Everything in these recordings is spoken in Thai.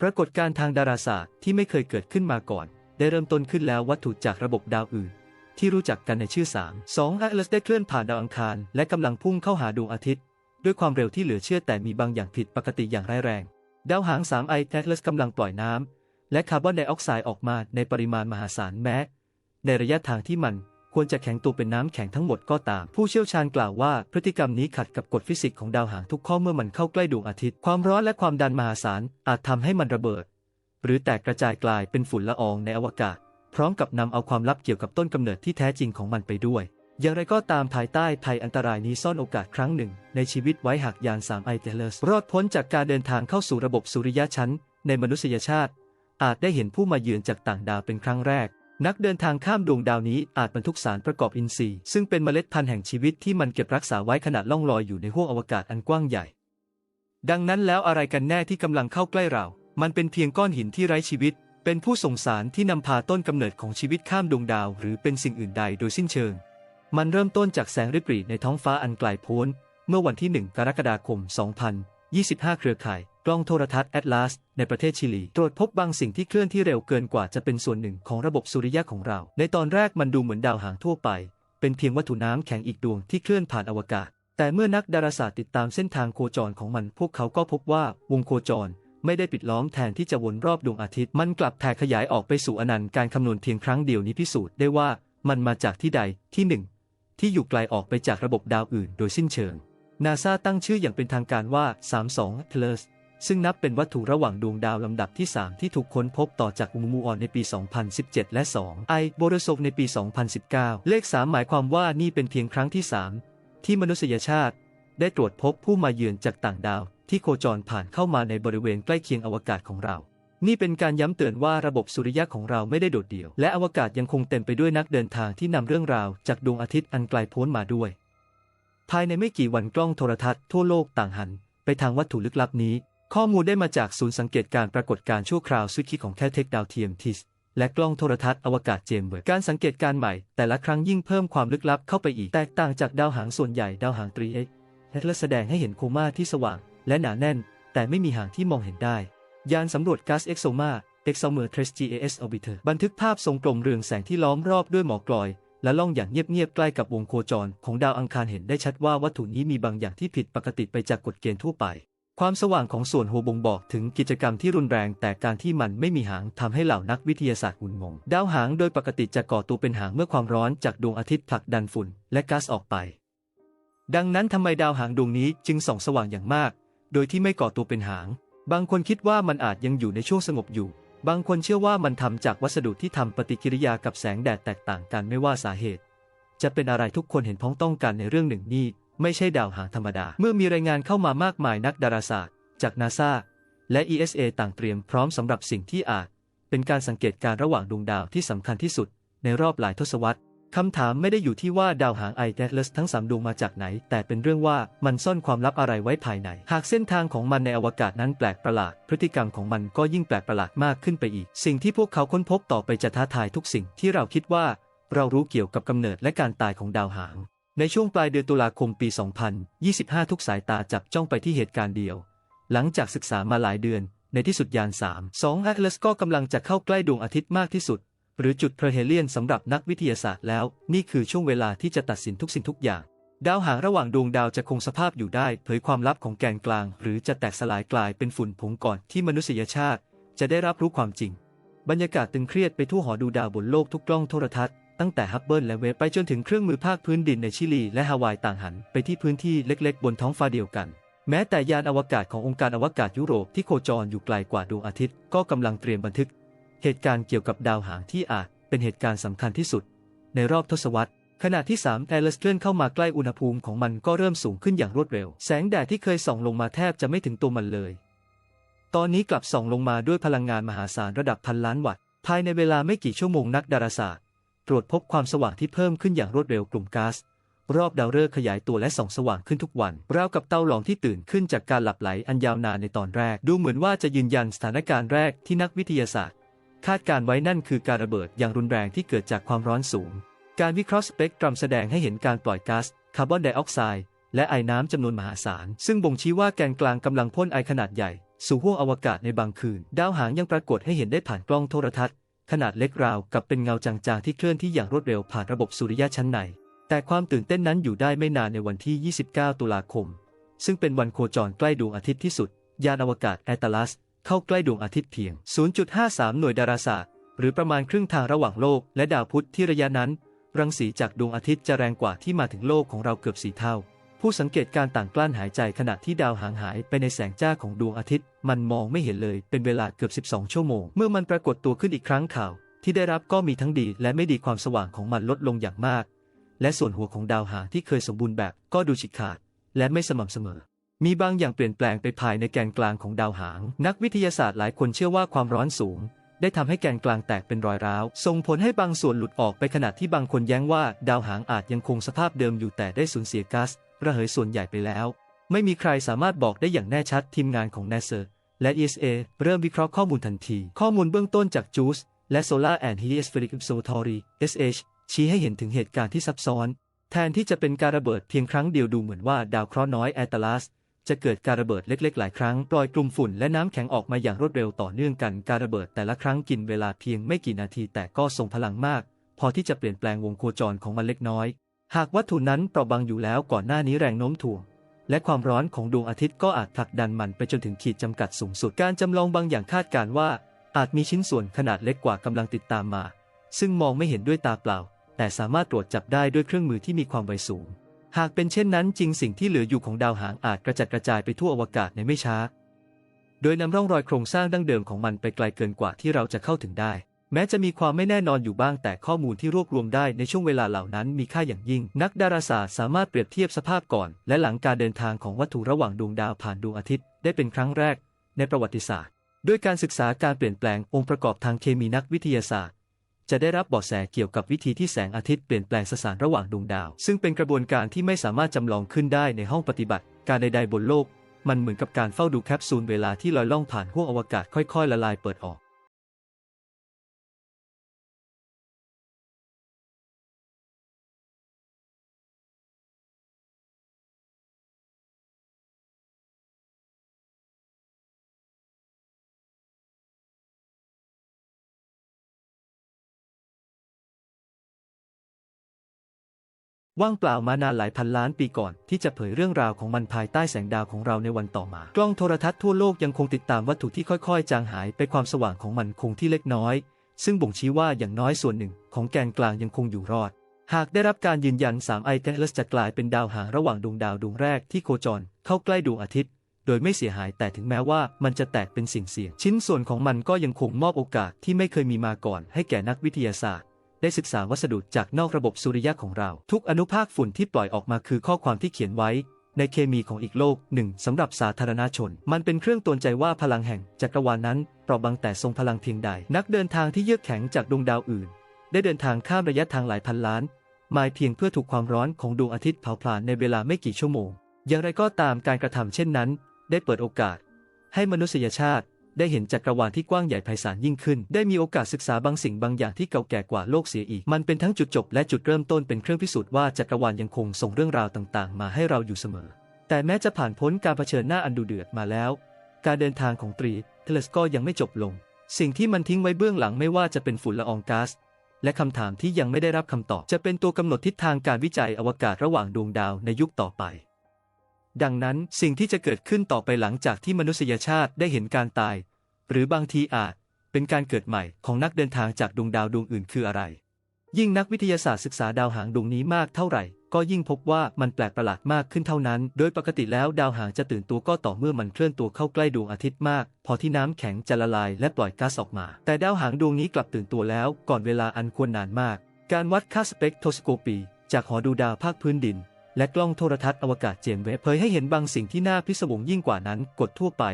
ปรากฏการทางดาราศาสตร์ที่ไม่เคยเกิดขึ้นมาก่อน ได้เริ่มต้นขึ้นแล้ววัตถุจากระบบดาวอื่น ที่รู้จักกันในชื่อ 3 2 a t l a s ได้เคลื่อนผ่านดาวอังคาร และกำลังพุ่งเข้าหาดวงอาทิตย์ ด้วยความเร็วที่เหลือเชื่อแต่มีบางอย่างผิดปกติอย่างร้ายแรง ดาวหาง3 i a t l a s กำลังปล่อยน้ำและคาร์บอนไดออกไซด์ออกมาในปริมาณมหาศาลแม้ ในระยะทางที่มัน ควรจะแข็งตัวเป็นน้ำแข็งทั้งหมดก็ตาม ผู้เชี่ยวชาญกล่าวว่าพฤติกรรมนี้ขัดกับกฎฟิสิกส์ของดาวหางทุกข้อเมื่อมันเข้าใกล้ดวงอาทิตย์ ความร้อนและความดันมหาศาลอาจทำให้มันระเบิด หรือแตกกระจายกลายเป็นฝุ่นละอองในอวกาศ พร้อมกับนำเอาความลับเกี่ยวกับต้นกำเนิดที่แท้จริงของมันไปด้วย อย่างไรก็ตามภายใต้ภัยอันตรายนี้ซ่อนโอกาสครั้งหนึ่ง ในชีวิตไว้หากยาน3ไอเทเลสรอดพ้นจากการเดินทางเข้าสู่ระบบสุริยะชั้น ในมนุษยชาติ อาจได้เห็นผู้มาเยือนจากต่างดาวเป็นครั้งแรก นักเดินทางข้ามดวงดาวนี้อาจบรรทุกสารประกอบอินทรีย์ ซึ่งเป็นเมล็ดพันธุ์แห่งชีวิตที่มันเก็บรักษาไว้ขณะล่องลอยอยู่ในห้วงอวกาศอันกว้างใหญ่ ดังนั้นแล้วอะไรกันแน่ที่กำลังเข้าใกล้เรา มันเป็นเพียงก้อนหินที่ไร้ชีวิต เป็นผู้ส่งสารที่นำพาต้นกำเนิดของชีวิตข้ามดวงดาว หรือเป็นสิ่งอื่นใดโดยสิ้นเชิง มันเริ่มต้นจากแสงริบหรี่ในท้องฟ้าอันไกลโพ้น เมื่อวันที่ 1 กรกฎาคม 25 เครือข่าย กล้องโทรทัศน์แอตลาสในประเทศชิลี ตรวจพบบางสิ่งที่เคลื่อนที่เร็วเกินกว่าจะเป็นส่วนหนึ่งของระบบสุริยะของเรา ในตอนแรกมันดูเหมือนดาวหางทั่วไป เป็นเพียงวัตถุน้ำแข็งอีกดวงที่เคลื่อนผ่านอวกาศ แต่เมื่อนักดาราศาสตร์ติดตามเส้นทางโคจรของมัน พวกเขาก็พบว่าวงโคจรไม่ได้ปิดล้อมแทนที่จะวนรอบดวงอาทิตย์ มันกลับแผ่ขยายออกไปสู่อนันต์การคำนวณเพียงครั้งเดียวนี้พิสูจน์ได้ว่ามันมาจากที่ใดที่หนึ่งที่อยู่ไกลออกไปจากระบบดาวอื่นโดยสิ้นเชิง นาซาตั้งชื่ออย่างเป็นทางการว่า 32 t l e r s ซึ่งนับเป็นวัตถุระหว่างดวงดาวลำดับที่ 3 ที่ถูกค้นพบต่อจากอุมูออนในปี 2017 และ 2 ไอโบโรโซฟในปี 2019 เลข 3 หมายความว่านี่เป็นเพียงครั้งที่ 3 ที่มนุษยชาติ ได้ตรวจพบผู้มาเยือนจากต่างดาว ที่โคจรผ่านเข้ามาในบริเวณใกล้เคียงอวกาศของเรา นี่เป็นการย้ำเตือนว่าระบบสุริยะของเราไม่ได้โดดเดี่ยว และอวกาศยังคงเต็มไปด้วยนักเดินทางที่นำเรื่องราวจากดวงอาทิตย์อันไกลโพ้นมาด้วย ภายในไม่กี่วันกล้องโทรทัศน์ทั่วโลกต่างหัน ไปทางวัตถุลึกลับนี้ ข้อมูลได้มาจากศูนย์สังเกตการปรากฏการ์ชั่วคราวสวิตคิของแคทเทคดาวเทียมทิสและกล้องโทรทัศน์อวกาศเจมเบิร์กการสังเกตการใหม่ แต่ละครั้งยิ่งเพิ่มความลึกลับเข้าไปอีกแตกต่างจากดาวหางส่วนใหญ่ดาวหางตรีเอ็กและแสดงให้เห็นโคม่าที่สว่าง และหนาแน่น แต่ไม่มีหางที่มองเห็นได้ ยานสำรวจก๊าซเอ็กโซมาเอ็กซ m เมอร์เทรส GAS Orbiter บันทึกภาพทรงกลมเรืองแสงที่ล้อมรอบด้วยหมอกกลอย และล่องอย่างเงียบๆใกล้กับวงโคจรของดาวอังคารเห็นได้ชัดว่าวัตถุนี้มีบางอย่างที่ผิดปกติไปจากกฎเกณฑ์ทั่วไป ความสว่างของส่วนหัวบ่งบอกถึงกิจกรรมที่รุนแรงแต่การที่มันไม่มีหางทำให้เหล่านักวิทยาศาสตร์หุนงง ดาวหางโดยปกติจะก่อตัวเป็นหางเมื่อความร้อนจากดวงอาทิตย์ผลักดันฝุ่นและก๊าซออกไป ดังนั้นทำไมดาวหางดวงนี้จึงส่องสว่างอย่างมาก โดยที่ไม่ก่อตัวเป็นหาง บางคนคิดว่ามันอาจยังอยู่ในช่วงสงบอยู่ บางคนเชื่อว่ามันทำจากวัสดุที่ทำปฏิกิริยากับแสงแดดแตกต่างกันไม่ว่าสาเหตุ จะเป็นอะไรทุกคนเห็นพ้องต้องกันในเรื่องหนึ่งนี่ไม่ใช่ดาวหางธรรมดา เมื่อมีรายงานเข้ามามากมายนักดาราศาสตร์ จากนาซาและ ESA ต่างเตรียมพร้อมสำหรับสิ่งที่อาจ เป็นการสังเกตการระหว่างดวงดาวที่สำคัญที่สุด ในรอบหลายทศวรรษ คำถามไม่ได้อยู่ที่ว่าดาวหางไอเดลสทั้งสามดวงมาจากไหน แต่เป็นเรื่องว่ามันซ่อนความลับอะไรไว้ภายใน หากเส้นทางของมันในอวกาศนั้นแปลกประหลาด พฤติกรรมของมันก็ยิ่งแปลกประหลาดมากขึ้นไปอีก สิ่งที่พวกเขาค้นพบต่อไปจะท้าทายทุกสิ่งที่เราคิดว่า เรารู้เกี่ยวกับกำเนิดและการตายของดาวหาง ในช่วงปลายเดือนตุลาคมปี 2025 ทุกสายตาจับจ้องไปที่เหตุการณ์เดียว หลังจากศึกษามาหลายเดือน ในที่สุดยาน3 2 Atlas ก็กำลังจะเข้าใกล้ดวงอาทิตย์มากที่สุด หรือจุดเพอร์เฮเลียนสำหรับนักวิทยาศาสตร์แล้ว นี่คือช่วงเวลาที่จะตัดสินทุกสิ่งทุกอย่าง ดาวหางระหว่างดวงดาวจะคงสภาพอยู่ได้ เผยความลับของแกนกลาง หรือจะแตกสลายกลายเป็นฝุ่นผงก่อนที่มนุษยชาติ จะได้รับรู้ความจริง บรรยากาศตึงเครียดไปทั่วหอดูดาวบนโลกทุกกล้องโทรทัศน์ตั้งแต่ฮับเบิลและเวฟไปจนถึงเครื่องมือภาคพื้นดินในชิลี และฮาวายต่างหันไปที่พื้นที่เล็ก ๆ บนท้องฟ้าเดียวกัน แม้แต่ยานอวกาศขององค์การอวกาศยุโรปที่โคจรอยู่ไกลกว่าดวงอาทิตย์ ก็กำลังเตรียมบันทึก เหตุการณ์เกี่ยวกับดาวหางที่อาจเป็นเหตุการณ์สำคัญที่สุด ในรอบทศวรรษ ขณะที่3แอลเลสเคลื่อนเข้ามาใกล้อุณหภูมิของมันก็เริ่มสูงขึ้นอย่างรวดเร็ว แสงแดดที่เคยส่องลงมาแทบจะไม่ถึงตัวมันเลย ตอนนี้กลับส่องลงมาด้วยพลังงานมหาศาลระดับพันล้านวัตต์ภายในเวลาไม่กี่ชั่วโมงนักดาราศาสตร์ ตรวจพบความสว่างที่เพิ่มขึ้นอย่างรวดเร็วกลุ่มก๊าซรอบดาวฤกษ์ขยายตัวและส่องสว่างขึ้นทุกวัน ราวกับเตาหลอมที่ตื่นขึ้นจากการหลับไหลอันยาวนานในตอนแรก ดูเหมือนว่าจะยืนยันสถานการณ์แรกที่นักวิทยาศาสตร์ คาดการไว้นั่นคือการระเบิดอย่างรุนแรงที่เกิดจากความร้อนสูง การวิเคราะห์สเปกตรัมแสดงให้เห็นการปล่อยก๊าซคาร์บอนไดออกไซด์และไอน้ำจำนวนมหาศาล ซึ่งบ่งชี้ว่าแกนกลางกำลังพ่นไอขนาดใหญ่ สู่ห้วงอวกาศในบางคืน ดาวหางยังปรากฏให้เห็นได้ผ่านกล้องโทรทัศน์ ขนาดเล็กราวกับเป็นเงาจางๆที่เคลื่อนที่อย่างรวดเร็วผ่านระบบสุริยะชั้นใน แต่ความตื่นเต้นนั้นอยู่ได้ไม่นานในวันที่ 29 ตุลาคม ซึ่งเป็นวันโคจรใกล้ดวงอาทิตย์ที่สุด ยานอวกาศแอตลัส เข้าใกล้ดวงอาทิตย์เพียง 0.53 หน่วยดาราศาสตร์ หรือประมาณครึ่งทางระหว่างโลกและดาวพุธที่ระยะนั้น รังสีจากดวงอาทิตย์จะแรงกว่าที่มาถึงโลกของเราเกือบสี่เท่า ผู้สังเกตการต่างกลั้นหายใจขณะที่ดาวหางหายไปในแสงจ้าของดวงอาทิตย์ มันมองไม่เห็นเลยเป็นเวลาเกือบ 12 ชั่วโมง เมื่อมันปรากฏตัวขึ้นอีกครั้งข่าว ที่ได้รับก็มีทั้งดีและไม่ดีความสว่างของมันลดลงอย่างมาก และส่วนหัวของดาวหางที่เคยสมบูรณ์แบบก็ดูฉีกขาด และไม่สม่ำเสมอ มีบางอย่างเปลี่ยนแปลงไปภายในแกนกลางของดาวหาง นักวิทยาศาสตร์หลายคนเชื่อว่าความร้อนสูง ได้ทำให้แกนกลางแตกเป็นรอยร้าว ส่งผลให้บางส่วนหลุดออกไปขณะที่บางคนแย้งว่า ดาวหางอาจยังคงสภาพเดิมอยู่แต่ได้สูญเสียก๊าซระเหยส่วนใหญ่ไปแล้ว ไม่มีใครสามารถบอกได้อย่างแน่ชัดทีมงานของ NASA และ ESA เริ่มวิเคราะห์ข้อมูลทันที ข้อมูลเบื้องต้นจาก JUICE และ Solar and Heliospheric Observatory SH ชี้ให้เห็นถึงเหตุการณ์ที่ซับซ้อน แทนที่จะเป็นการระเบิดเพียงครั้งเดียวดูเหมือนว่าดาวเคราะห์น้อยแอตลัส จะเกิดการระเบิดเล็กๆ หลายครั้งปล่อยกลุ่มฝุ่นและน้ำแข็งออกมาอย่างรวดเร็วต่อเนื่องกันการระเบิดแต่ละครั้งกินเวลาเพียงไม่กี่นาทีแต่ก็ทรงพลังมาก พอที่จะเปลี่ยนแปลงวงโคจรของมันเล็กน้อย หากวัตถุนั้นเปราะบางอยู่แล้วก่อนหน้านี้แรงโน้มถ่วงและความร้อนของดวงอาทิตย์ก็อาจผลักดันมันไปจนถึงขีดจำกัดสูงสุดการจำลองบางอย่างคาดการณ์ว่า อาจมีชิ้นส่วนขนาดเล็กกว่ากำลังติดตามมา ซึ่งมองไม่เห็นด้วยตาเปล่า แต่สามารถตรวจจับได้ด้วยเครื่องมือที่มีความไวสูง หากเป็นเช่นนั้นจริงสิ่งที่เหลืออยู่ของดาวหางอาจกระจัดกระจายไปทั่วอวกาศในไม่ช้า โดยนำร่องรอยโครงสร้างดั้งเดิมของมันไปไกลเกินกว่าที่เราจะเข้าถึงได้ แม้จะมีความไม่แน่นอนอยู่บ้างแต่ข้อมูลที่รวบรวมได้ในช่วงเวลาเหล่านั้นมีค่าอย่างยิ่ง นักดาราศาสตร์สามารถเปรียบเทียบสภาพก่อน และหลังการเดินทางของวัตถุระหว่างดวงดาวผ่านดวงอาทิตย์ ได้เป็นครั้งแรก ในประวัติศาสตร์ ด้วยการศึกษาการเปลี่ยนแปลงองค์ประกอบทางเคมีนักวิทยาศาสตร์ จะได้รับเบาะแสเกี่ยวกับวิธีที่แสงอาทิตย์เปลี่ยนแปลงสสารระหว่างดวงดาว ซึ่งเป็นกระบวนการที่ไม่สามารถจำลองขึ้นได้ในห้องปฏิบัติ การใดๆบนโลก มันเหมือนกับการเฝ้าดูแคปซูลเวลาที่ลอยล่องผ่านห้วงอวกาศค่อยๆ ละลายเปิดออก ว่างเปล่ามานานหลายพันล้านปีก่อนที่จะเผยเรื่องราวของมันภายใต้แสงดาวของเราในวันต่อมา กล้องโทรทัศน์ทั่วโลกยังคงติดตามวัตถุที่ค่อยๆ จางหายไปความสว่างของมันคงที่เล็กน้อย ซึ่งบ่งชี้ว่าอย่างน้อยส่วนหนึ่งของแกนกลางยังคงอยู่รอด หากได้รับการยืนยัน3ไอเทเลสจะกลายเป็นดาวหางระหว่างดวงดาวดวงแรกที่โคจร เข้าใกล้ดวงอาทิตย์ โดยไม่เสียหายแต่ถึงแม้ว่ามันจะแตกเป็นสิ่งเสี่ยงชิ้นส่วนของมันก็ยังคงมอบโอกาสที่ไม่เคยมีมาก่อนให้แก่นักวิทยาศาสตร์ ได้ศึกษาวัสดุจากนอกระบบสุริยะของเรา ทุกอนุภาคฝุ่นที่ปล่อยออกมาคือข้อความที่เขียนไว้ ในเคมีของอีกโลกหนึ่งสำหรับสาธารณชน มันเป็นเครื่องตือนใจว่าพลังแห่งจักรวาลนั้นเปราะบางแต่ทรงพลังเพียงใด นักเดินทางที่เยือกแข็งจากดวงดาวอื่น ได้เดินทางข้ามระยะทางหลายพันล้านไมล์เพียงเพื่อถูกความร้อนของดวงอาทิตย์เผาผลาญในเวลาไม่กี่ชั่วโมง อย่างไรก็ตามการกระทำเช่นนั้น ได้เปิดโอกาส ให้มนุษยชาติ ได้เห็นจักรวาลที่กว้างใหญ่ไพศาลยิ่งขึ้น ได้มีโอกาสศึกษาบางสิ่งบางอย่างที่เก่าแก่กว่าโลกเสียอีก มันเป็นทั้งจุดจบและจุดเริ่มต้นเป็นเครื่องพิสูจน์ว่าจักรวาลยังคงส่งเรื่องราวต่างๆ มาให้เราอยู่เสมอ แต่แม้จะผ่านพ้นการเผชิญหน้าอันดุเดือดมาแล้ว การเดินทางของตรีเทเลสก็ยังไม่จบลง สิ่งที่มันทิ้งไว้เบื้องหลังไม่ว่าจะเป็นฝุ่นละอองก๊าซและคำถามที่ยังไม่ได้รับคำตอบ จะเป็นตัวกำหนดทิศทางการวิจัยอวกาศระหว่างดวงดาวในยุคต่อไป ดังนั้นสิ่งที่จะเกิดขึ้นต่อไปหลังจากที่มนุษยชาติได้เห็นการตาย หรือบางทีอาจเป็นการเกิดใหม่ของนักเดินทางจากดวงดาวดวงอื่นคืออะไร ยิ่งนักวิทยาศาสตร์ศึกษาดาวหางดวงนี้มากเท่าไหร่ ก็ยิ่งพบว่ามันแปลกประหลาดมากขึ้นเท่านั้น โดยปกติแล้วดาวหางจะตื่นตัวก็ต่อเมื่อมันเคลื่อนตัวเข้าใกล้ดวงอาทิตย์มาก พอที่น้ำแข็งจะละลายและปล่อยก๊าซออกมา แต่ดาวหางดวงนี้กลับตื่นตัวแล้วก่อนเวลาอันควรนานมาก การวัดค่าสเปกโทสโคปี จากหอดูดาวภาคพื้นดิน และกล้องโทรทัศน์อวกาศเจมส์เวบเผยให้เห็นบางสิ่งที่น่าพิศวงยิ่งกว่านั้นกฎทั่วไป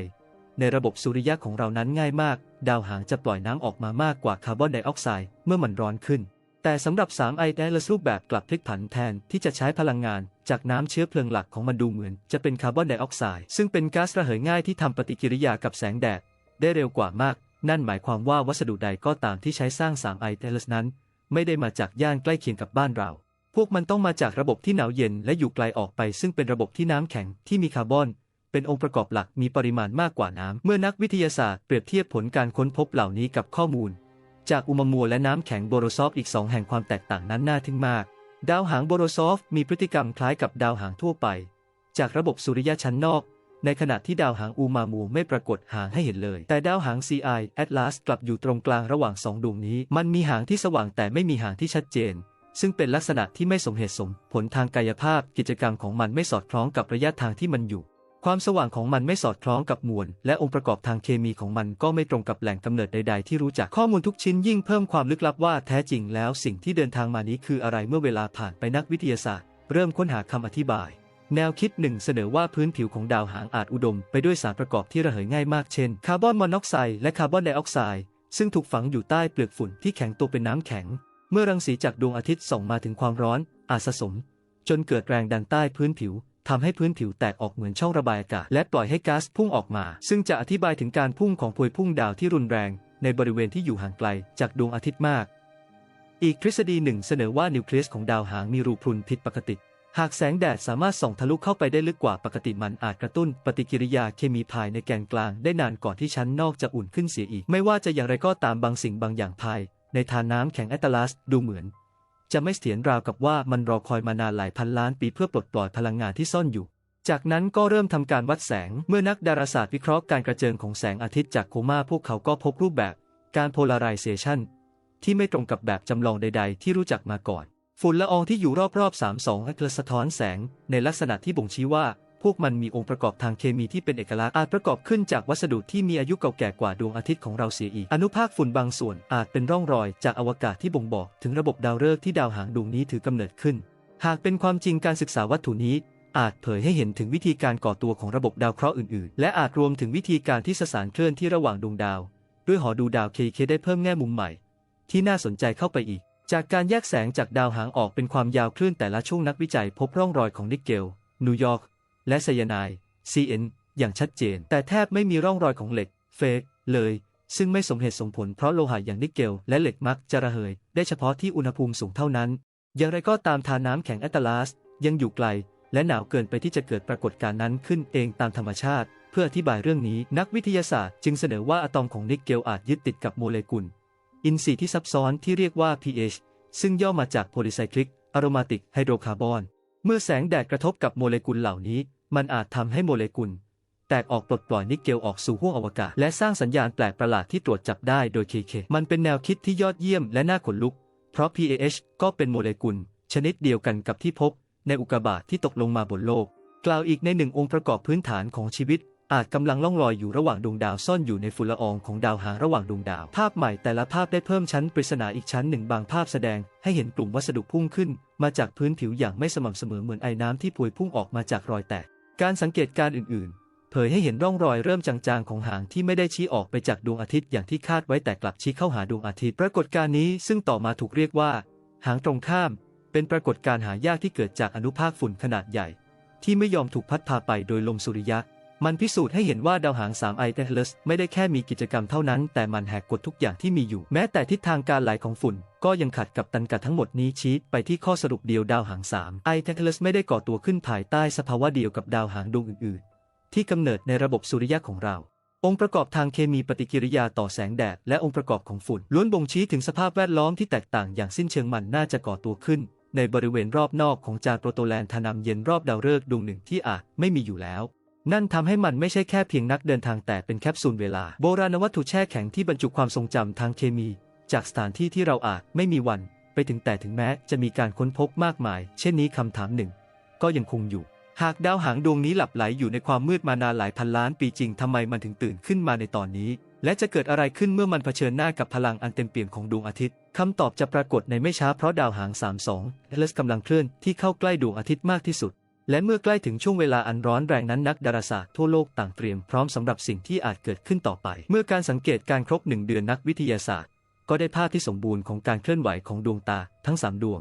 ในระบบสุริยะของเรานั้นง่ายมาก ดาวหางจะปล่อยน้ำออกมามากกว่าคาร์บอนไดออกไซด์เมื่อมันร้อนขึ้น แต่สำหรับ3ไอแดลรูปแบบกลับพลิกผันแทนที่จะใช้พลังงาน จากน้ำเชื้อเพลิงหลักของมันดูเหมือน จะเป็นคาร์บอนไดออกไซด์ซึ่งเป็นก๊าซระเหยง่ายที่ทำปฏิกิริยากับแสงแดดได้เร็วกว่ามาก นั่นหมายความว่าวัสดุใดก็ตามที่ใช้สร้าง3ไอแดลนั้น ไม่ได้มาจากย่านใกล้เคียงกับบ้านเรา พวกมันต้องมาจากระบบที่หนาวเย็นและอยู่ไกลออกไป ซึ่งเป็นระบบที่น้ำแข็งที่มีคาร์บอน เป็นองค์ประกอบหลักมีปริมาณมากกว่าน้ำ เมื่อนักวิทยาศาสตร์เปรียบเทียบผลการค้นพบเหล่านี้กับข้อมูล จากอุมามัวและน้ำแข็งโบโรซอฟอีกสองแห่งความแตกต่างนั้นน่าทึ่งมาก ดาวหางโบโรซอฟมีพฤติกรรมคล้ายกับดาวหางทั่วไป จากระบบสุริยะชั้นนอก ในขณะที่ดาวหางอูมามูไม่ปรากฏหางให้เห็นเลย แต่ดาวหาง CI Atlas กลับอยู่ตรงกลางระหว่างสองดวงนี้ มันมีหางที่สว่างแต่ไม่มีหางที่ชัดเจน ซึ่งเป็นลักษณะที่ไม่สมเหตุสมผลทางกายภาพกิจกรรมของมันไม่สอดคล้องกับระยะทางที่มันอยู่ ความสว่างของมันไม่สอดคล้องกับมวล และองค์ประกอบทางเคมีของมันก็ไม่ตรงกับแหล่งกำเนิดใด ๆ ที่รู้จักข้อมูลทุกชิ้นยิ่งเพิ่มความลึกลับว่าแท้จริงแล้วสิ่งที่เดินทางมานี้คืออะไรเมื่อเวลาผ่านไปนักวิทยาศาสตร์ เริ่มค้นหาคำอธิบาย แนวคิดหนึ่งเสนอว่าพื้นผิวของดาวหางอาจอุดม ไปด้วยสารประกอบที่ระเหยง่ายมากเช่นคาร์บอนมอนอกไซด์และคาร์บอนไดออกไซด์ซึ่งถูกฝังอยู่ใต้เปลือกฝุ่นที่แข็งตัวเป็นน้ำแข็ง เมื่อรังสีจากดวงอาทิตย์ส่องมาถึงความร้อน อาจสะสม จนเกิดแรงดันใต้พื้นผิวทำให้พื้นผิวแตกออกเหมือนช่องระบายอากาศและปล่อยให้ก๊าซพุ่งออกมา ซึ่งจะอธิบายถึงการพุ่งของพวยพุ่งดาวที่รุนแรง ในบริเวณที่อยู่ห่างไกลจากดวงอาทิตย์มาก อีกทฤษฎีหนึ่งเสนอว่านิวเคลียสของดาวหางมีรูพรุนผิดปกติ หากแสงแดดสามารถส่องทะลุเข้าไปได้ลึกกว่าปกติมันอาจกระตุ้นปฏิกิริยาเคมีภายในแกนกลางได้นานก่อนที่ชั้นนอกจะอุ่นขึ้นเสียอีก ไม่ว่าจะอย่างไรก็ตามบางสิ่งบางอย่างภาย ในทานน้ำแข็งแอตลาสดูเหมือน จะไม่เสถียรราวกับว่ามันรอคอยมานานหลายพันล้านปีเพื่อปลดปล่อยพลังงานที่ซ่อนอยู่ จากนั้นก็เริ่มทำการวัดแสงเมื่อนักดาราศาสตร์วิเคราะห์การกระเจิงของแสงอาทิตย์จากโคม่าพวกเขาก็พบรูปแบบการโพลาไรเซชันที่ไม่ตรงกับแบบจำลองใด ๆ ที่รู้จักมาก่อน ฝุ่นละอองที่อยู่รอบๆ3 2อัลสะท้อนแสงในลักษณะที่บ่งชี้ว่า พวกมันมีองค์ประกอบทางเคมีที่เป็นเอกลักษณ์อาจประกอบขึ้นจากวัสดุที่มีอายุเก่าแก่กว่าดวงอาทิตย์ของเราเสียอีก อนุภาคฝุ่นบางส่วนอาจเป็นร่องรอยจากอวกาศที่บ่งบอกถึงระบบดาวฤกษ์ที่ดาวหางดวงนี้ถือกำเนิดขึ้น หากเป็นความจริงการศึกษาวัตถุนี้ อาจเผยให้เห็นถึงวิธีการก่อตัวของระบบดาวเคราะห์อื่นๆ และอาจรวมถึงวิธีการที่สสารเคลื่อนที่ระหว่างดวงดาว ด้วยหอดูดาว KK ได้เพิ่มแง่มุมใหม่ ที่น่าสนใจเข้าไปอีก จากการแยกแสงจากดาวหางออกเป็นความยาวคลื่นแต่ละช่วงนักวิจัยพบร่องรอยของนิกเกลนิวยอร์ก และไซยาไนด์ CN อย่างชัดเจน แต่แทบไม่มีร่องรอยของเหล็ก เฟกเลย ซึ่งไม่สมเหตุสมผลเพราะโลหะอย่างนิกเกล และเหล็กมักจะระเหย ได้เฉพาะที่อุณหภูมิสูงเท่านั้น อย่างไรก็ตามทาน้ำแข็งแอตลาส ยังอยู่ไกล และหนาวเกินไปที่จะเกิดปรากฏการณ์นั้นขึ้นเองตามธรรมชาติ เพื่ออธิบายเรื่องนี้นักวิทยาศาสตร์ จึงเสนอว่าอะตอมของนิกเกลอาจยึดติดกับโมเลกุล อินทรีย์ที่ซับซ้อนที่เรียกว่า pH ซึ่งย่อมาจาก polycyclic aromatic hydrocarbon เมื่อแสงแดดกระทบกับโมเลกุลเหล่านี้ มันอาจทำให้โมเลกุล แตกออกปลดปล่อยนิกเกลออกสู่ห้วงอวกาศ และสร้างสัญญาณแปลกประหลาดที่ตรวจจับได้โดยเคเคมันเป็นแนวคิดที่ยอดเยี่ยมและน่าขนลุก เพราะ PAH ก็เป็นโมเลกุล ชนิดเดียวกันกับที่พบ ในอุกกาบาตที่ตกลงมาบนโลก กล่าวอีกในหนึ่งองค์ประกอบพื้นฐานของชีวิต อาจกำลังล่องลอยอยู่ระหว่างดวงดาวซ่อนอยู่ในฝุ่นละอองของดาวหางระหว่างดวงดาว ภาพใหม่แต่ละภาพได้เพิ่มชั้นปริศนาอีกชั้นหนึ่งบางภาพแสดงให้เห็นกลุ่มวัสดุพุ่งขึ้น มาจากพื้นผิวอย่างไม่สม่ำเสมอเหมือนไอ้น้ำที่พวยพุ่งออกมาจากรอยแตก การสังเกตการอื่นๆ เผยให้เห็นร่องรอยเริ่มจางๆของหางที่ไม่ได้ชี้ออกไปจากดวงอาทิตย์อย่างที่คาดไว้แต่กลับชี้เข้าหาดวงอาทิตย์ ปรากฏการณ์นี้ซึ่งต่อมาถูกเรียกว่า หางตรงข้าม เป็นปรากฏการณ์หายากที่เกิดจากอนุภาคฝุ่นขนาดใหญ่ ที่ไม่ยอมถูกพัดพาไปโดยลมสุริยะ มันพิสูจน์ให้เห็นว่าดาวหาง3ไอเทเลสไม่ได้แค่มีกิจกรรมเท่านั้น แต่มันแหกกฎทุกอย่างที่มีอยู่ แม้แต่ทิศทางการไหลของฝุ่น ก็ยังขัดกับตันกัดทั้งหมดนี้ชี้ไปที่ข้อสรุปเดียวดาวหาง3ไอเทเลสไม่ได้ก่อตัวขึ้นภายใต้สภาวะเดียวกับดาวหางดวงอื่นๆ ที่กำเนิดในระบบสุริยะของเรา องค์ประกอบทางเคมีปฏิกิริยาต่อแสงแดดและองค์ประกอบของฝุ่นล้วนบ่งชี้ถึงสภาพแวดล้อมที่แตกต่างอย่างสิ้นเชิงมันน่าจะก่อตัวขึ้น ในบริเวณรอบนอกของจานโปรโตแลนทานำเย็นรอบดาวฤกษ์ดวงหนึ่งที่อาจไม่มีอยู่แล้ว นั่นทำให้มันไม่ใช่แค่เพียงนักเดินทางแต่เป็นแคปซูลเวลา โบราณวัตถุแช่แข็งที่บรรจุความทรงจำทางเคมี จากสถานที่ที่เราอาจไม่มีวัน ไปถึงแต่ถึงแม้จะมีการค้นพบมากมาย เช่นนี้คำถามหนึ่ง ก็ยังคงอยู่ หากดาวหางดวงนี้หลับไหลอยู่ในความมืดมานานหลายพันล้านปีจริงทำไมมันถึงตื่นขึ้นมาในตอนนี้ และจะเกิดอะไรขึ้นเมื่อมันเผชิญหน้ากับพลังอันเต็มเปี่ยมของดวงอาทิตย์คำตอบจะปรากฏในไม่ช้าเพราะดาวหาง 32เอลสกำลังเคลื่อนที่เข้าใกล้ดวงอาทิตย์มากที่สุด และเมื่อใกล้ถึงช่วงเวลาอันร้อนแรงนั้นนักดาราศาสตร์ทั่วโลกต่างเตรียมพร้อมสำหรับสิ่งที่อาจเกิดขึ้นต่อไป เมื่อการสังเกตการครบหนึ่งเดือนนักวิทยาศาสตร์ ก็ได้ภาพที่สมบูรณ์ของการเคลื่อนไหวของดวงตาทั้งสามดวง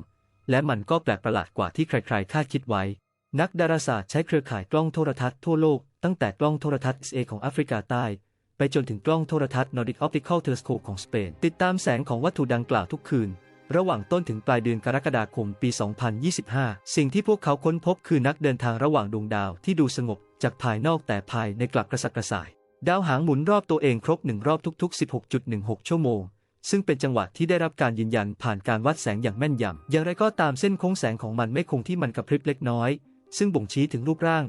และมันก็แปลกประหลาดกว่าที่ใครๆคาดคิดไว้ นักดาราศาสตร์ใช้เครือข่ายกล้องโทรทัศน์ทั่วโลกตั้งแต่กล้องโทรทัศน์ SA ของแอฟริกาใต้ ไปจนถึงกล้องโทรทัศน์ Nordic Optical Telescope ของสเปนติดตามแสงของวัตถุดังกล่าวทุกคืน ระหว่างต้นถึงปลายเดือนกรกฎาคมปี 2025 สิ่งที่พวกเขาค้นพบคือนักเดินทางระหว่างดวงดาวที่ดูสงบจากภายนอกแต่ภายในกลับกระสับกระส่าย ดาวหางหมุนรอบตัวเองครบหนึ่งรอบทุก ๆ 16.16 ชั่วโมง ซึ่งเป็นจังหวะที่ได้รับการยืนยันผ่านการวัดแสงอย่างแม่นยำ อย่างไรก็ตามเส้นโค้งแสงของมันไม่คงที่มันกระพริบเล็กน้อย ซึ่งบ่งชี้ถึงรูปร่าง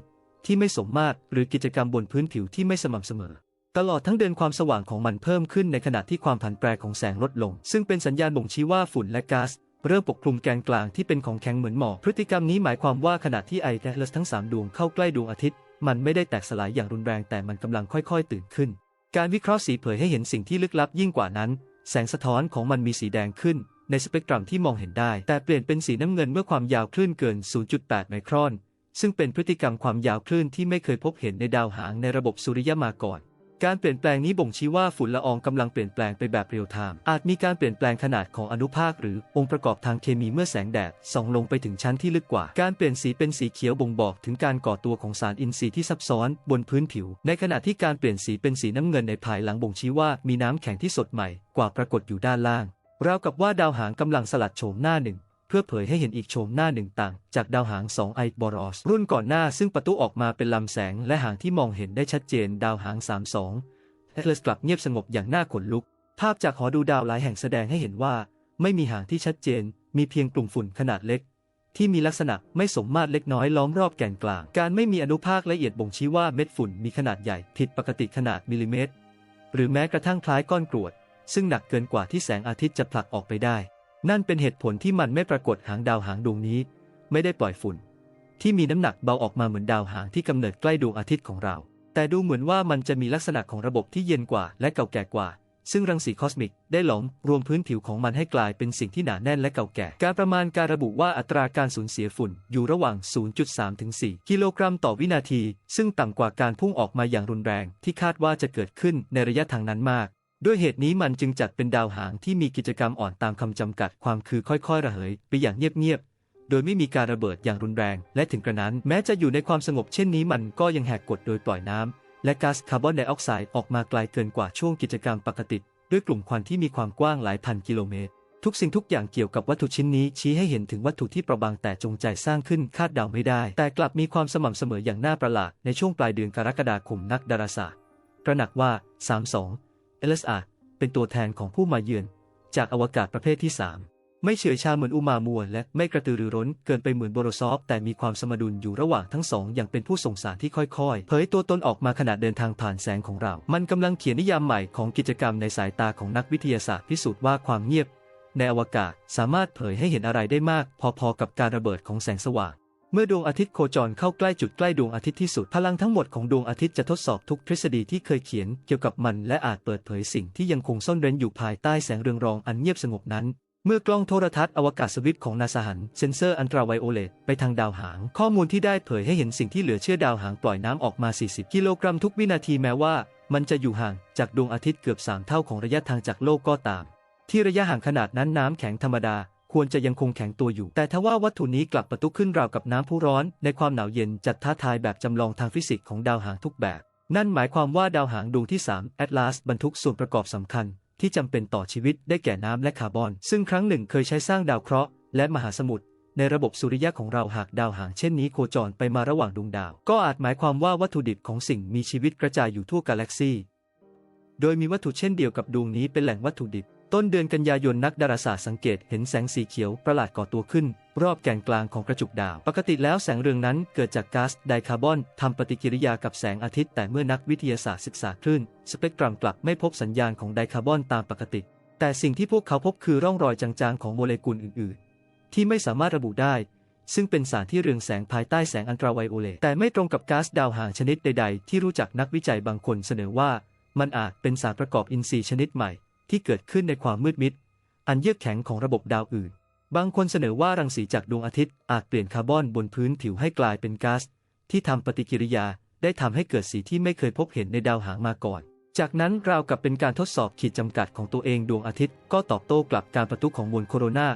ที่ไม่สมมาตรหรือกิจกรรมบนพื้นผิวที่ไม่สม่ำเสมอ ตลอดทั้งเดือนความสว่างของมันเพิ่มขึ้นในขณะที่ความผันแปรของแสงลดลง ซึ่งเป็นสัญญาณบ่งชี้ว่าฝุ่นและก๊าซเริ่มปกคลุมแกนกลางที่เป็นของแข็งเหมือนหมอกพฤติกรรมนี้หมายความว่าขณะที่ไอแอลสทั้ง 3 ดวงเข้าใกล้ดวงอาทิตย์ มันไม่ได้แตกสลายอย่างรุนแรงแต่มันกำลังค่อยๆ ตื่นขึ้น การวิเคราะห์สีเผยให้เห็นสิ่งที่ลึกลับยิ่งกว่านั้น แสงสะท้อนของมันมีสีแดงขึ้น ในสเปกตรัมที่มองเห็นได้ แต่เปลี่ยนเป็นสีน้ำเงินเมื่อความยาวคลื่นเกิน 0.8 ไมครอน ซึ่งเป็นพฤติกรรมความยาวคลื่นที่ไม่เคยพบเห็นในดาวหางในระบบสุริยะมาก่อน การเปลี่ยนแปลงนี้บ่งชี้ว่าฝุ่นละอองกำลังเปลี่ยนแปลงไปแบบเรียลไทม์ อาจมีการเปลี่ยนแปลงขนาดของอนุภาคหรือองค์ประกอบทางเคมีเมื่อแสงแดดส่องลงไปถึงชั้นที่ลึกกว่า การเปลี่ยนสีเป็นสีเขียวบ่งบอกถึงการก่อตัวของสารอินทรีย์ที่ซับซ้อนบนพื้นผิว ในขณะที่การเปลี่ยนสีเป็นสีน้ำเงินในภายหลังบ่งชี้ว่ามีน้ำแข็งที่สดใหม่กว่าปรากฏอยู่ด้านล่าง ราวกับว่าดาวหางกำลังสลัดโฉมหน้าหนึ่ง เพื่อเผยให้เห็นอีกโฉมหน้าหนึ่งต่าง จากดาวหาง2ไอโบรอส รุ่นก่อนหน้าซึ่งประตูออกมาเป็นลำแสงและหางที่มองเห็นได้ชัดเจนดาวหาง32เอเลสกลับเงียบสงบอย่างน่าขนลุก ภาพจากหอดูดาวหลายแห่งแสดงให้เห็นว่า ไม่มีหางที่ชัดเจน มีเพียงกลุ่มฝุ่นขนาดเล็ก ที่มีลักษณะไม่สมมาตรเล็กน้อยล้อมรอบแกนกลาง การไม่มีอนุภาคละเอียดบ่งชี้ว่าเม็ดฝุ่นมีขนาดใหญ่ผิดปกติขนาดมิลลิเมตร หรือแม้กระทั่งคล้ายก้อนกรวด ซึ่งหนักเกินกว่าที่แสงอาทิตย์จะผลักออกไปได้ นั่นเป็นเหตุผลที่มันไม่ปรากฏหางดาวหางดวงนี้ ไม่ได้ปล่อยฝุ่น ที่มีน้ำหนักเบาออกมาเหมือนดาวหางที่กำเนิดใกล้ดวงอาทิตย์ของเรา แต่ดูเหมือนว่ามันจะมีลักษณะของระบบที่เย็นกว่าและเก่าแก่กว่า ซึ่งรังสีคอสมิกได้หลอมรวมพื้นผิวของมันให้กลายเป็นสิ่งที่หนาแน่นและเก่าแก่ การประมาณการระบุว่าอัตราการสูญเสียฝุ่นอยู่ระหว่าง 0.3 ถึง 4 กิโลกรัมต่อวินาที ซึ่งต่ำกว่าการพุ่งออกมาอย่างรุนแรงที่คาดว่าจะเกิดขึ้นในระยะทางนั้นมาก ด้วยเหตุนี้มันจึงจัดเป็นดาวหางที่มีกิจกรรมอ่อนตามคำจำกัดความคือค่อยๆ ระเหยไปอย่างเงียบๆ โดยไม่มีการระเบิดอย่างรุนแรง และถึงกระนั้นแม้จะอยู่ในความสงบเช่นนี้มันก็ยังแหกกฎโดยปล่อยน้ำและก๊าซคาร์บอนไดออกไซด์ออกมาไกลเกินกว่าช่วงกิจกรรมปกติ ด้วยกลุ่มควันที่มีความกว้างหลายพันกิโลเมตร ทุกสิ่งทุกอย่างเกี่ยวกับวัตถุชิ้นนี้ชี้ให้เห็นถึงวัตถุที่ประบางแต่จงใจสร้างขึ้นคาดเดาไม่ได้ แต่กลับมีความสม่ำเสมออย่างน่าประหลาดในช่วงปลายเดือนกรกฎาคมนักดาราศาสตร์ตระหนักว่า 32 LSR เป็นตัวแทนของผู้มาเยือน จากอวกาศประเภทที่ 3 ไม่เฉื่อยชาเหมือนอุมามัวและไม่กระตือรือร้นเกินไปเหมือนโบโรซอฟ แต่มีความสมดุลอยู่ระหว่างทั้งสองอย่างเป็นผู้ส่งสารที่ค่อยๆ เผยตัวตนออกมาขณะเดินทางผ่านแสงของเรา มันกำลังเขียนนิยามใหม่ของกิจกรรมในสายตาของนักวิทยาศาสตร์พิสูจน์ว่าความเงียบในอวกาศสามารถเผยให้เห็นอะไรได้มาก พอๆกับการระเบิดของแสงสว่าง เมื่อดวงอาทิตย์โคจรเข้าใกล้จุดใกล้ดวงอาทิตย์ที่สุด พลังทั้งหมดของดวงอาทิตย์จะทดสอบทุกทฤษฎีที่เคยเขียนเกี่ยวกับมัน และอาจเปิดเผยสิ่งที่ยังคงซ่อนเร้นอยู่ภายใต้แสงเรืองรองอันเงียบสงบนั้น เมื่อกล้องโทรทัศน์อวกาศสวิตของนาซาหันเซนเซอร์อันตราไวโอเลตไปทางดาวหาง ข้อมูลที่ได้เผยให้เห็นสิ่งที่เหลือเชื่อดาวหางปล่อยน้ำออกมา 40 กิโลกรัมทุกวินาทีแม้ว่า มันจะอยู่ห่างจากดวงอาทิตย์เกือบ3เท่าของระยะทางจากโลกก็ตาม ที่ระยะห่างขนาดนั้นน้ำแข็งธรรมดา ควรจะยังคงแข็งตัวอยู่ แต่ทว่าวัตถุนี้กลับประทุขึ้นราวกับน้ำพุร้อน ในความหนาวเย็นจัดท้าทายแบบจำลองทางฟิสิกส์ของดาวหางทุกแบบ นั่นหมายความว่าดาวหางดวงที่ 3 แอตลาสบรรทุกส่วนประกอบสำคัญ ที่จำเป็นต่อชีวิตได้แก่น้ำและคาร์บอน ซึ่งครั้งหนึ่งเคยใช้สร้างดาวเคราะห์และมหาสมุทรในระบบสุริยะของเราหากดาวหางเช่นนี้โคจรไปมาระหว่างดวงดาว ก็อาจหมายความว่าวัตถุดิบของสิ่งมีชีวิตกระจายอยู่ทั่วกาแล็กซีโดยมีวัตถุเช่นเดียวกับดวงนี้เป็นแหล่งวัตถุดิบ ต้นเดือนกันยายนนักดาราศาสตร์สังเกตเห็นแสงสีเขียวประหลาดก่อตัวขึ้น รอบแกนกลางของกระจุกดาว ปกติแล้วแสงเรืองนั้นเกิดจากก๊าซไดคาร์บอนทำปฏิกิริยากับแสงอาทิตย์แต่เมื่อนักวิทยาศาสตร์ศึกษาคลื่น สเปกตรัมกลับไม่พบสัญญาณของไดคาร์บอนตามปกติ แต่สิ่งที่พวกเขาพบคือร่องรอยจางๆของโมเลกุลอื่นๆ ที่ไม่สามารถระบุได้ ซึ่งเป็นสารที่เรืองแสงภายใต้แสงอันตราไวโอเลตแต่ไม่ตรงกับก๊าซดาวหางชนิดใด ๆ ที่รู้จักนักวิจัยบางคนเสนอว่า มันอาจเป็นสารประกอบอินทรีย์ชนิดใหม่ ที่เกิดขึ้นในความมืดมิด อันเยือกแข็งของระบบดาวอื่น บางคนเสนอว่ารังสีจากดวงอาทิตย์อาจเปลี่ยนคาร์บอนบนพื้นผิวให้กลายเป็นก๊าซที่ทำปฏิกิริยาได้ทำให้เกิดสีที่ไม่เคยพบเห็นในดาวหางมาก่อน จากนั้นราวกับเป็นการทดสอบขีดจำกัดของตัวเองดวงอาทิตย์ก็ตอบโต้กลับการประทุของมวลโคโรนา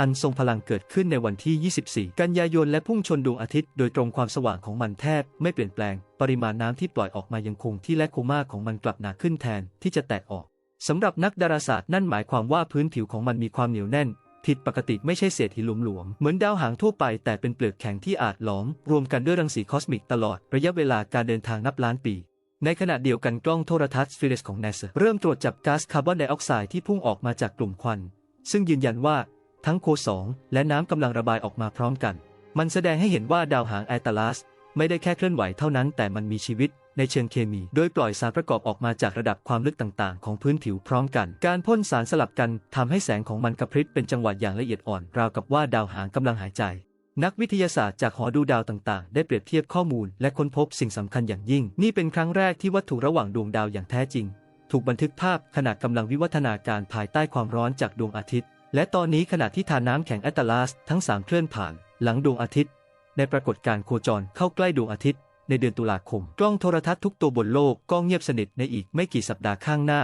อันทรงพลังเกิดขึ้นในวันที่ 24 กันยายน และพุ่งชนดวงอาทิตย์โดยตรงความสว่างของมันแทบไม่เปลี่ยนแปลง ปริมาณน้ำที่ปล่อยออกมายังคงที่และโคม่าของมันกลับหนาขึ้นแทนที่จะแตกออก สำหรับนักดาราศาสตร์นั่นหมายความว่าพื้นผิวของมันมีความเหนียวแน่น ผิดปกติไม่ใช่เศษหินหลวมๆ เหมือนดาวหางทั่วไปแต่เป็นเปลือกแข็งที่อาจหลอม รวมกันด้วยรังสีคอสมิกตลอดระยะเวลาการเดินทางนับล้านปี ในขณะเดียวกันกล้องโทรทัศน์ฟิเรสของ NASA เริ่มตรวจจับก๊าซคาร์บอนไดออกไซด์ที่พุ่งออกมาจากกลุ่มควัน ซึ่งยืนยันว่าทั้งโคสองและน้ำกำลังระบายออกมาพร้อมกัน มันแสดงให้เห็นว่าดาวหางแอตลัสไม่ได้แค่เคลื่อนไหวเท่านั้นแต่มันมีชีวิต ในเชิงเคมี โดยปล่อยสารประกอบออกมาจากระดับความลึกต่างๆ ของพื้นผิวพร้อมกัน การพ่นสารสลับกันทำให้แสงของมันกระพริบเป็นจังหวะอย่างละเอียดอ่อน ราวกับว่าดาวหางกำลังหายใจ นักวิทยาศาสตร์จากหอดูดาวต่างๆ ได้เปรียบเทียบข้อมูล และค้นพบสิ่งสำคัญอย่างยิ่ง นี่เป็นครั้งแรกที่วัตถุระหว่างดวงดาวอย่างแท้จริง ถูกบันทึกภาพขณะกำลังวิวัฒนาการภายใต้ความร้อนจากดวงอาทิตย์ และตอนนี้ขณะที่ทานน้ำแข็งแอตลาสทั้งสามเคลื่อนผ่าน หลังดวงอาทิตย์ในปรากฏการโคจรเข้าใกล้ดวงอาทิตย์ ในเดือนตุลาคม กล้องโทรทัศน์ทุกตัวบนโลกก็เงียบสนิทในอีกไม่กี่สัปดาห์ข้างหน้า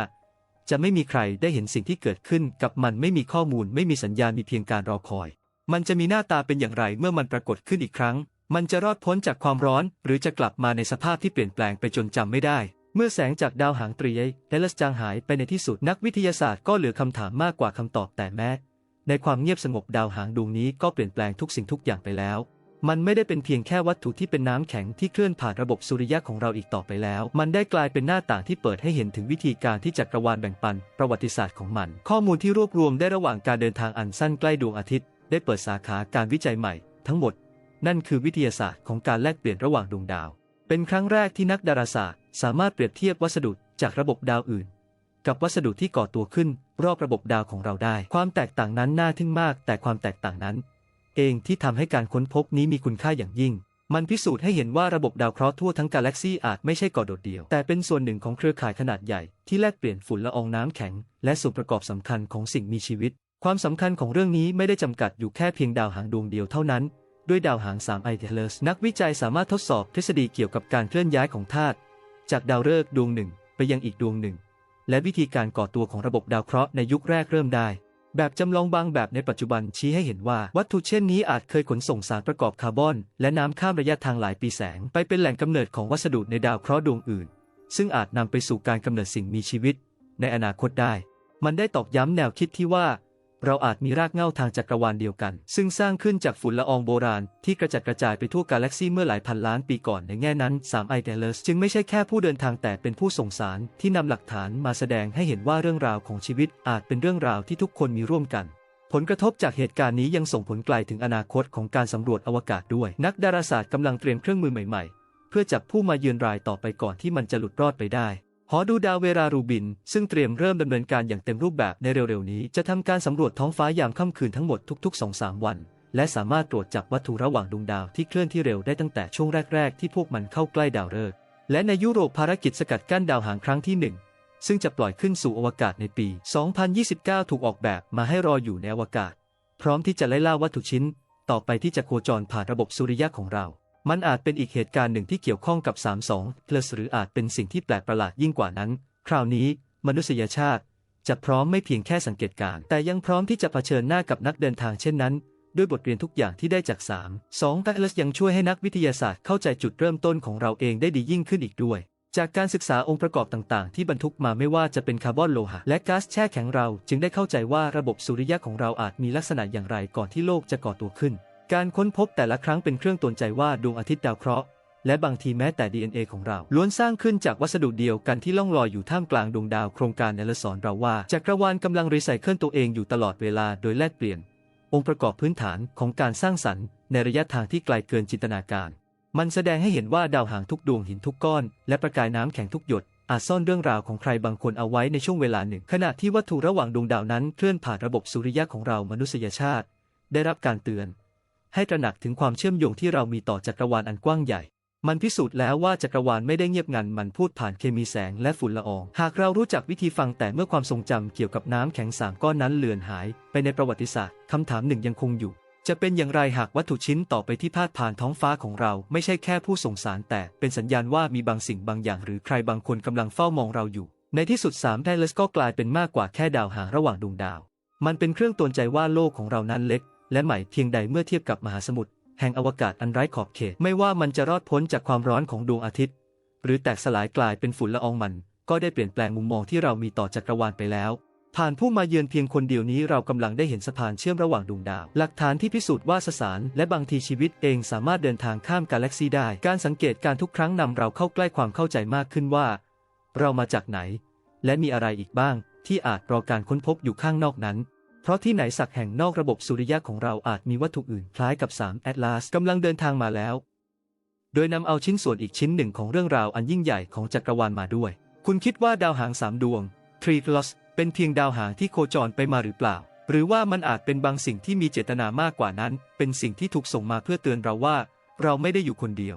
จะไม่มีใครได้เห็นสิ่งที่เกิดขึ้นกับมันไม่มีข้อมูลไม่มีสัญญาณมีเพียงการรอคอย มันจะมีหน้าตาเป็นอย่างไรเมื่อมันปรากฏขึ้นอีกครั้ง มันจะรอดพ้นจากความร้อน หรือจะกลับมาในสภาพที่เปลี่ยนแปลงไปจนจำไม่ได้ เมื่อแสงจากดาวหางตรีเดลัสจางหายไปในที่สุดนักวิทยาศาสตร์ก็เหลือคำถามมากกว่าคำตอบแต่แม้ในความเงียบสงบดาวหางดวงนี้ก็เปลี่ยนแปลงทุกสิ่งทุกอย่างไปแล้ว มันไม่ได้เป็นเพียงแค่วัตถุที่เป็นน้ำแข็งที่เคลื่อนผ่านระบบสุริยะของเราอีกต่อไปแล้ว มันได้กลายเป็นหน้าต่างที่เปิดให้เห็นถึงวิธีการที่จักรวาลแบ่งปัน ประวัติศาสตร์ของมัน ข้อมูลที่รวบรวมได้ระหว่างการเดินทางอันสั้นใกล้ดวงอาทิตย์ ได้เปิดสาขาการวิจัยใหม่ ทั้งหมด นั่นคือวิทยาศาสตร์ของการแลกเปลี่ยนระหว่างดวงดาว เป็นครั้งแรกที่นักดาราศาสตร์ สามารถเปรียบเทียบวัสดุจากระบบดาวอื่น กับวัสดุที่ก่อตัวขึ้น รอบระบบดาวของเราได้ ความแตกต่างนั้นน่าทึ่งมาก แต่ความแตกต่างนั้น เองที่ทำให้การค้นพบนี้มีคุณค่าอย่างยิ่ง มันพิสูจน์ให้เห็นว่าระบบดาวเคราะห์ทั่วทั้งกาแล็กซีอาจไม่ใช่ก่อโดดเดี่ยว แต่เป็นส่วนหนึ่งของเครือข่ายขนาดใหญ่ ที่แลกเปลี่ยนฝุ่นละอองน้ำแข็ง และส่วนประกอบสำคัญของสิ่งมีชีวิต ความสำคัญของเรื่องนี้ไม่ได้จำกัดอยู่แค่เพียงดาวหางดวงเดียวเท่านั้น ด้วยดาวหาง3ไอเทเลสนักวิจัยสามารถทดสอบทฤษฎีเกี่ยวกับการเคลื่อนย้ายของธาตุจากดาวฤกษ์ดวงหนึ่ง ไปยังอีกดวงหนึ่ง และวิธีการก่อตัวของระบบดาวเคราะห์ในยุคแรกเริ่มได้ แบบจำลองบางแบบในปัจจุบันชี้ให้เห็นว่า วัตถุเช่นนี้อาจเคยขนส่งสารประกอบคาร์บอน และน้ำข้ามระยะทางหลายปีแสง ไปเป็นแหล่งกำเนิดของวัสดุในดาวเคราะห์ดวงอื่น ซึ่งอาจนำไปสู่การกำเนิดสิ่งมีชีวิต ในอนาคตได้ มันได้ตอกย้ำแนวคิดที่ว่า เราอาจมีรากเหง้าทางจักรวาลเดียวกัน ซึ่งสร้างขึ้นจากฝุ่นละอองโบราณ ที่กระจัดกระจายไปทั่วกาแล็กซีเมื่อหลายพันล้านปีก่อนในแง่นั้น3ไอเดลสจึงไม่ใช่แค่ผู้เดินทางแต่เป็นผู้ส่งสารที่นำหลักฐานมาแสดงให้เห็นว่าเรื่องราวของชีวิตอาจเป็นเรื่องราวที่ทุกคนมีร่วมกันผลกระทบจากเหตุการณ์นี้ยังส่งผลไกลถึงอนาคตของการสำรวจอวกาศด้วย นักดาราศาสตร์กำลังเตรียมเครื่องมือใหม่ ๆ เพื่อจับผู้มาเยือนรายต่อไปก่อนที่มันจะหลุดรอดไปได้ หอดูดาวเวรารูบิน ซึ่งเตรียมเริ่มดำเนินการอย่างเต็มรูปแบบในเร็วๆนี้ จะทำการสำรวจท้องฟ้ายามค่ำคืนทั้งหมดทุกๆ 2-3 วัน และสามารถตรวจจับวัตถุระหว่างดวงดาวที่เคลื่อนที่เร็วได้ตั้งแต่ช่วงแรก ๆ ที่พวกมันเข้าใกล้ดาวฤกษ์และในยุโรปภารกิจสกัดกั้นดาวหางครั้งที่หนึ่งซึ่งจะปล่อยขึ้นสู่อวกาศในปี 2029 ถูกออกแบบมาให้รออยู่ในอวกาศ พร้อมที่จะไล่ล่าวัตถุชิ้น ต่อไปที่จะโคจรผ่านระบบสุริยะของเรา มันอาจเป็นอีกเหตุการณ์หนึ่งที่เกี่ยวข้องกับ 32 plus หรืออาจเป็นสิ่งที่แปลกประหลาดยิ่งกว่านั้น คราวนี้ มนุษยชาติ จะพร้อมไม่เพียงแค่สังเกตการ แต่ยังพร้อมที่จะเผชิญหน้ากับนักเดินทางเช่นนั้น ด้วยบทเรียนทุกอย่างที่ได้จาก 3 2 plus ยังช่วยให้นักวิทยาศาสตร์เข้าใจจุดเริ่มต้นของเราเองได้ดียิ่งขึ้นอีกด้วยจากการศึกษาองค์ประกอบต่างๆ ที่บรรทุกมาไม่ว่าจะเป็นคาร์บอนโลหะ และก๊าซแช่แข็งเรา จึงได้เข้าใจว่าระบบสุริยะของเราอาจมีลักษณะอย่างไรก่อนที่โลกจะก่อตัวขึ้น การค้นพบแต่ละครั้งเป็นเครื่องตรวจใจว่าดวงอาทิตย์ดาวเคราะห์และบางทีแม้แต่ DNA ของเรา ล้วนสร้างขึ้นจากวัสดุเดียวกันที่ล่องลอยอยู่ท่ามกลางดวงดาวโครงการในลสอนเราว่าจักรวาลกำลังรีไซเคิลตัวเองอยู่ตลอดเวลาโดยแลกเปลี่ยน องค์ประกอบพื้นฐานของการสร้างสรรค์ ในระยะทางที่ไกลเกินจินตนาการ มันแสดงให้เห็นว่าดาวหางทุกดวงหินทุกก้อน และประกายน้ำแข็งทุกหยดอาจซ่อนเรื่องราวของใครบางคนเอาไว้ในช่วงเวลาหนึ่ง ขณะที่วัตถุระหว่างดวงดาวนั้นเคลื่อนผ่านระบบสุริยะของเรามนุษยชาติ ได้รับการเตือน ให้ตระหนักถึงความเชื่อมโยงที่เรามีต่อจักรวาลอันกว้างใหญ่ มันพิสูจน์แล้วว่าจักรวาลไม่ได้เงียบงันมันพูดผ่านเคมีแสงและฝุ่นละออง หากเรารู้จักวิธีฟังแต่เมื่อความทรงจำเกี่ยวกับน้ำแข็งสามก้อนนั้นเลือนหาย ไปในประวัติศาสตร์คำถามหนึ่งยังคงอยู่ จะเป็นอย่างไรหากวัตถุชิ้นต่อไปที่พาดผ่านท้องฟ้าของเรา ไม่ใช่แค่ผู้ส่งสารแต่เป็นสัญญาณว่ามีบางสิ่งบางอย่าง หรือใครบางคนกำลังเฝ้ามองเราอยู่ ในที่สุด3ไดเลสก็กลายเป็นมากกว่าแค่ดาวหางระหว่างดวงดาว มันเป็นเครื่องตือนใจว่าโลกของเรานั้นเล็ก และใหม่เพียงใดเมื่อเทียบกับมหาสมุทรแห่งอวกาศอันไร้ขอบเขต ไม่ว่ามันจะรอดพ้นจากความร้อนของดวงอาทิตย์ หรือแตกสลายกลายเป็นฝุ่นละอองมัน ก็ได้เปลี่ยนแปลงมุมมองที่เรามีต่อจักรวาลไปแล้ว ผ่านผู้มาเยือนเพียงคนเดียวนี้เรากำลังได้เห็นสะพานเชื่อมระหว่างดวงดาว หลักฐานที่พิสูจน์ว่าสสาร และบางทีชีวิตเองสามารถเดินทางข้ามกาแล็กซีได้ การสังเกตการทุกครั้งนำเราเข้าใกล้ความเข้าใจมากขึ้นว่า เรามาจากไหน และมีอะไรอีกบ้าง ที่อาจรอการค้นพบอยู่ข้างนอกนั้น ราะที่ไหนสักแห่งนอกระบบสุริยะของเราอาจมีวัตถุอื่นคล้ายกับ3แอตลาสกำลังเดินทางมาแล้ว โดยนำเอาชิ้นส่วนอีกชิ้นหนึ่งของเรื่องราวอันยิ่งใหญ่ของจักรวาลมาด้วย คุณคิดว่าดาวหางสามดวงทรีกลอสเป็นเพียงดาวหางที่โคจรไปมาหรือเปล่า หรือว่ามันอาจเป็นบางสิ่งที่มีเจตนามากกว่านั้น เป็นสิ่งที่ถูกส่งมาเพื่อเตือนเราว่า เราไม่ได้อยู่คนเดียว